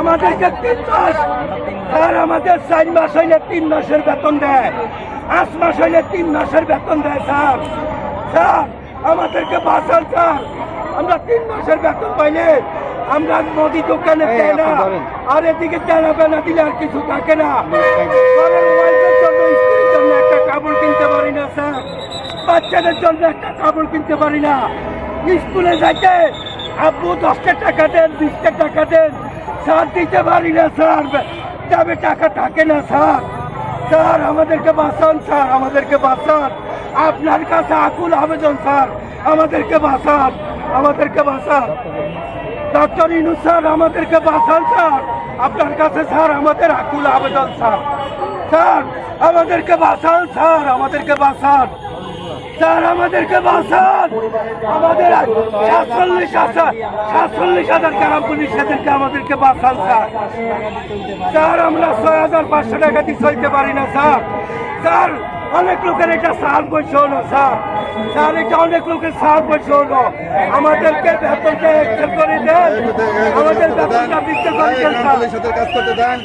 আমাদেরকে তিন মাস স্যার আমাদের চার মাস হইলে তিন মাসের বেতন দেয়। পাঁচ মাস হইলে তিন মাসের বেতন দেয় স্যার। স্যার আমাদেরকে বাঁচান স্যার। আমরা তিন মাসের বেতন পাইলে আমরা নদী দোকানে দেয় না। আর এদিকে জানাবে না দিলে আর কিছু থাকে না। স্ত্রীর জন্য একটা কাপড় কিনতে পারি না স্যার। বাচ্চাদের জন্য একটা কাপড় কিনতে পারি না। স্কুলে যাইতে আব্বু দশটা টাকা দেন, বিশটা টাকা দেন। স্যার, দিতে পারি না, স্যার। যাবে টাকা থাকে না, স্যার। স্যার, আমাদেরকে বাঁচান, স্যার, আমাদেরকে বাঁচান। আপনার কাছে আকুল আবেদন, স্যার। আমাদেরকে বাঁচান আমাদেরকে বাঁচান। ডক্টর ইনু, স্যার, আমাদেরকে বাঁচান, স্যার। আপনার কাছে, স্যার, আমাদের আকুল আবেদন, স্যার। স্যার, আমাদেরকে বাঁচান, স্যার, আমাদেরকে বাঁচান। স্যার, আমাদেরকে বাঁচান। আমাদের সাতচল্লিশ হাজার সাতচল্লিশ হাজার গ্রাম পুলিশ সেদেরকে আমাদেরকে বাঁচান, স্যার। স্যার, আমরা ছয় হাজার পাঁচশো টাকা দিয়ে চলতে পারি না, স্যার। স্যার, অনেক লোকের এটা সার পয়সা হলো, স্যার। স্যার, এটা অনেক লোকের সার পয়সা হলো। আমাদেরকে বেতনটা এক্সেল করে দেন। আমাদের বেতনটা বৃদ্ধি করে স্যার। কাজ করতে দেন,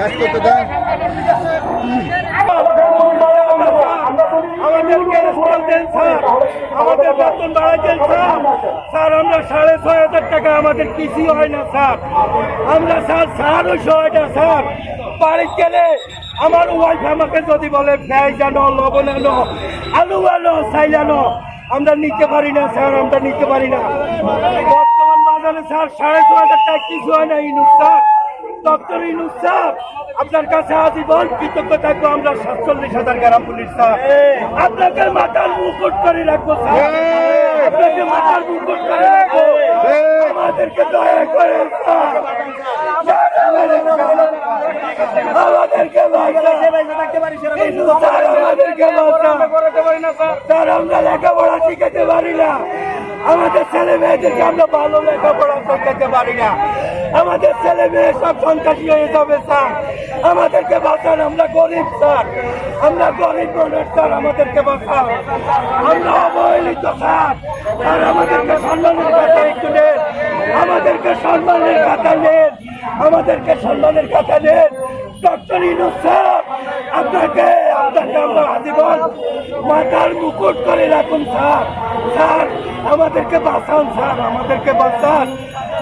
কাজ করতে দেন আমাদেরকে রেস্টুরেন্ট দেন স্যার আমাদের বেতন বাড়াই দেন স্যার? স্যার, আমরা সাড়ে ছয় হাজার টাকা আমাদের কিছুই হয় না, স্যার। আমরা, স্যার সাড়ে ছয়টা স্যার। বাড়ি গেলে আমার ওয়াইফ আমাকে যদি বলে পেঁয়াজ আনো লবণ আনো, আলু আনো, চাইল আনো, আমরা নিতে পারি না, স্যার, আমরা নিতে পারি না। বর্তমান বাজারে, স্যার, সাড়ে ছয় হাজার টাকা কিছু হয় না, Yunus, sir. Doctor Yunus sir আপনার কাছে আজীবন কৃতজ্ঞ থাকব আমরা সাতচল্লিশ হাজার গ্রাম পুলিশ স্যার। আপনাকে মাথার মুকুট করে রাখব আপনাকে মাথার মুকুট করে রাখব। আমাদেরকে দয়া করে আমাদেরকে। স্যার, আমরা লেখাপড়া শিখাতে পারি না। আমাদের ছেলে মেয়েদেরকে আমরা ভালো লেখাপড়া শেখাতে পারি না। আমাদের ছেলে মেয়ে সব সন্ত্রাসী হয়ে যাবে, স্যার। আমাদেরকে বাঁচান, আমরা গরিব, স্যার। আমরা গরিব মানুষ, স্যার, আমাদেরকে বাঁচান। আমরা অবহেলিত, স্যার। স্যার, আমাদেরকে সম্মানের কথা একটু নেন। আমাদেরকে সম্মানের কথা নেন। আমাদেরকে সম্মানের কথা নেন। ডক্টর ইনুস, স্যার, আপনাকে আপনাকে আমরা আজীবন মাথার মুকুট করে রাখুন স্যার। স্যার আমাদেরকে বাঁচান স্যার আমাদেরকে বাঁচান।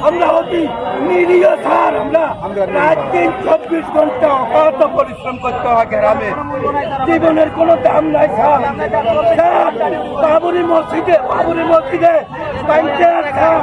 আমরা অতি নিরীহ স্যার। আমরা রাত দিন চব্বিশ ঘণ্টা অকাত পরিশ্রম করতে হয় গ্রামে। জীবনের কোনো দাম নাই স্যার। স্যার বাবুরি মসজিদে বাবুরি মসজিদে পাইতে স্যার।